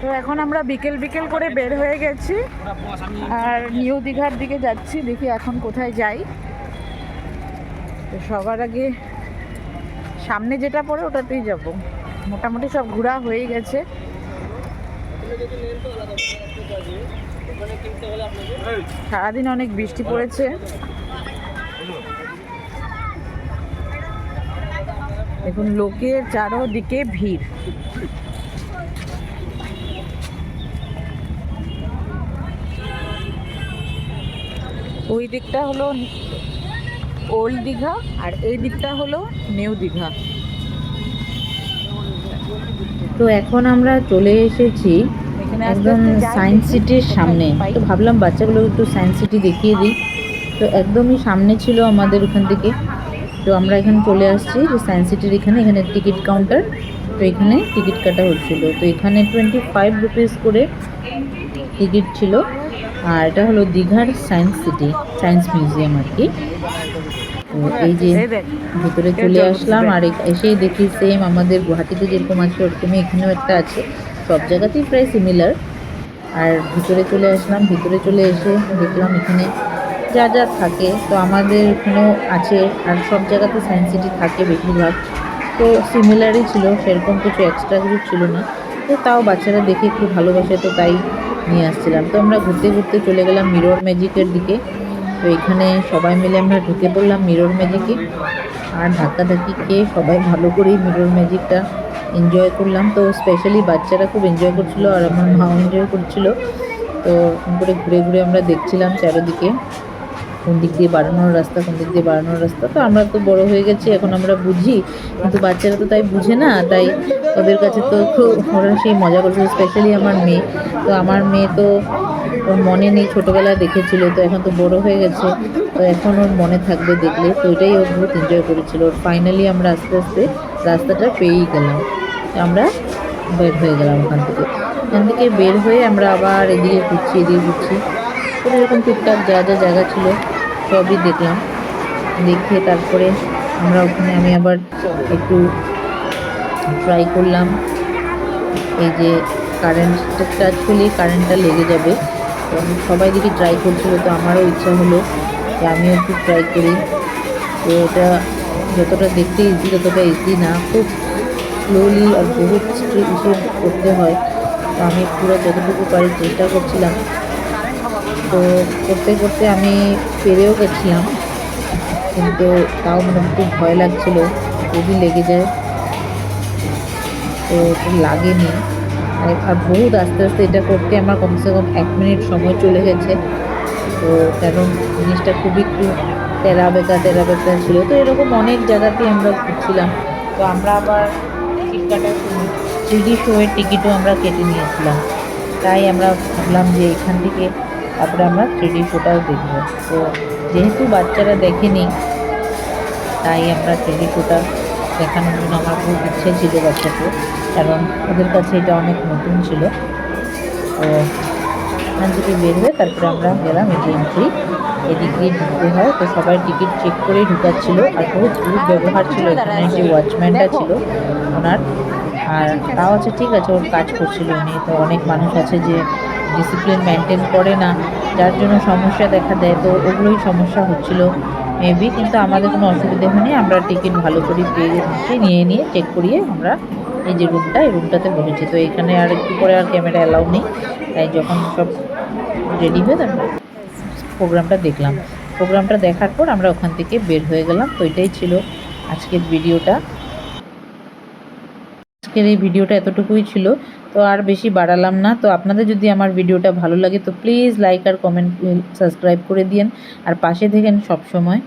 তো এখন আমরা বিকেল বিকেল করে বের হয়ে গেছি। আর নিউ দীঘার দিকে যাচ্ছি, দেখি এখন কোথায় যাই। তো সবার আগে সামনে যেটা পড়ে ওটাতেই যাব। মোটামুটি সব ঘোরা হয়ে গেছে। সারাদিন অনেক বৃষ্টি পড়েছে। দেখুন, লোকের চারোদিকে ভিড়। ওই দিকটা হলো ওল্ড দীঘা আর এই দিকটা হলো নিউ দীঘা। তো এখন আমরা চলে এসেছি এখানে একদম সায়েন্স সিটির সামনে। তো ভাবলাম বাচ্চাগুলো একটু সায়েন্স সিটি দেখিয়ে দিই। তো একদমই সামনে ছিল আমাদের ওখান থেকে। তো আমরা এখানে চলে আসছি যে সায়েন্স সিটির এখানে এখানে টিকিট কাউন্টার। তো এখানে টিকিট কাটা হচ্ছিল। তো এখানে টোয়েন্টি ফাইভ রুপিস করে টিকিট ছিল। আর এটা হলো দীঘার সায়েন্স সিটি, সায়েন্স মিউজিয়াম আর কি। তো এই যে ভিতরে চলে আসলাম, আর এসেই দেখি সেম আমাদের গুয়াহাটিতে যেরকম আছে, ওরকমই এখানেও একটা আছে। সব জায়গাতেই প্রায় সিমিলার আর ভিতরে চলে আসলাম, ভিতরে চলে এসে দেখলাম এখানে যা যা থাকে। তো আমাদের এখানেও আছে, আর সব জায়গাতে সায়েন্স সিটি থাকে বেশিরভাগ। তো সিমিলারই ছিল, সেরকম কিছু এক্সট্রা কিছু ছিল না। তো তাও বাচ্চারা দেখে একটু ভালোবাসে, তো তাই নিয়ে আসছিলাম। তো আমরা ঘুরতে ঘুরতে চলে গেলাম মিরর ম্যাজিকের দিকে। তো এখানে সবাই মিলে আমরা ঢুকে পড়লাম মিরর ম্যাজিকে আর ধাক্কাধাক্কি খেয়ে সবাই ভালো করেই মিরর ম্যাজিকটা এনজয় করলাম। তো স্পেশালি বাচ্চারা খুব এনজয় করছিল আর আমার মাও এনজয় করছিল। তো করে ঘুরে ঘুরে আমরা দেখছিলাম চারিদিকে। কোন দিক দিয়ে বাড়ানোর রাস্তা, কোন দিক দিয়ে বাড়ানোর রাস্তা। তো আমরা তো বড় হয়ে গেছি, এখন আমরা বুঝি, কিন্তু বাচ্চারা তো তাই বুঝে না। তাই ওদের কাছে তো খুব ওরা সেই মজা করছিল স্পেশালি আমার মেয়ে। তো আমার মেয়ে তো ওর মনে নেই, ছোটোবেলায় দেখেছিল, তো এখন তো বড় হয়ে গেছে। তো এখন ওর মনে থাকবে দেখলে, তো এটাই ও বহুত এনজয় করেছিল। ওর ফাইনালি আমরা আস্তে আস্তে রাস্তাটা পেয়েই গেলাম। আমরা বের হয়ে গেলাম ওখান থেকে। ওখান থেকে বের হয়ে আমরা আবার এদিকে ঘুরছি এদিকে ঘুরছি। এরকম টুকটাক যা যা জায়গা ছিল সবই দেখলাম। দেখে তারপরে আমরা ওখানে আমি আবার একটু ট্রাই করলাম। এই যে কারেন্টটা টাচ করলে কারেন্টটা লেগে যাবে। তো সবাই দিকে ট্রাই করছিল তো আমারও ইচ্ছা হলো যে আমিও একটু ট্রাই করি। তো এটা যতটা দেখতে ইজি ততটা ইজি না। খুব স্লোলি আর বহুত করতে হয়। তো আমি পুরো যতটুকু পারি চেষ্টা করছিলাম। তো করতে করতে আমি পেরেও গেছিলাম। কিন্তু তাও মানে খুব ভয় লাগছিল, যদি লেগে যায়। তো লাগেনি। আর আর বহুত আস্তে আস্তে এটা করতে আমার কমসে কম এক মিনিট সময় চলে গেছে। তো কারণ জিনিসটা খুবই একটু তেরা বেকা তেরা বেকা ছিল। তো এরকম অনেক জায়গাতেই আমরা ঘুরছিলাম। তো আমরা আবার টিকিট কাটার থ্রি শোয়ের টিকিটও আমরা কেটে নিয়েছিলাম। তাই আমরা ভাবলাম যে এখান থেকে তারপরে আমরা থ্রি ডি শোটাও দেখব। তো যেহেতু বাচ্চারা দেখেনি তাই আমরা থ্রি ডি শোটা দেখানোর জন্য আমার খুব ইচ্ছে ছিল বাচ্চাকে। কারণ ওদের কাছে এটা অনেক নতুন ছিল। তো এখান থেকে বের হয়ে তারপরে আমরা গেলাম যে এন্ট্রি এদিক দিয়ে ঢুকতে হয় তো সবাই টিকিট চেক করেই ঢুকাচ্ছিল। আর বহুত গ্রুপ ব্যবহার ছিল এখানে যে ওয়াচম্যানটা ছিল ওনার। আর তাও আছে ঠিক আছে ওর কাজ করছিল উনি। তো অনেক মানুষ আছে যে ডিসিপ্লিন মেনটেন করে না, যার জন্য সমস্যা দেখা দেয়। তো ওগুলোই সমস্যা হচ্ছিল। মেবি কিন্তু আমাদের কোনো অসুবিধা হয়নি। আমরা টিকিট ভালো করে পেয়ে নিয়ে নিয়ে চেক করিয়ে আমরা এই যে রুমটা এই রুমটাতে বসেছি। তো এখানে আর একটু পরে আর ক্যামেরা অ্যালাউ নেই। তাই যখন সব রেডি হয়ে তারপর প্রোগ্রামটা দেখলাম। প্রোগ্রামটা দেখার পর আমরা ওখান থেকে বের হয়ে গেলাম। তো এটাই ছিল আজকের ভিডিওটা আজকের এই ভিডিওটা এতটুকুই ছিল, তো আর বেশি বাড়ালাম না। তো আপনাদের যদি আমার ভিডিওটা ভালো লাগে, তো প্লিজ লাইক আর কমেন্ট সাবস্ক্রাইব করে দিন আর পাশে দেখেন সব সময়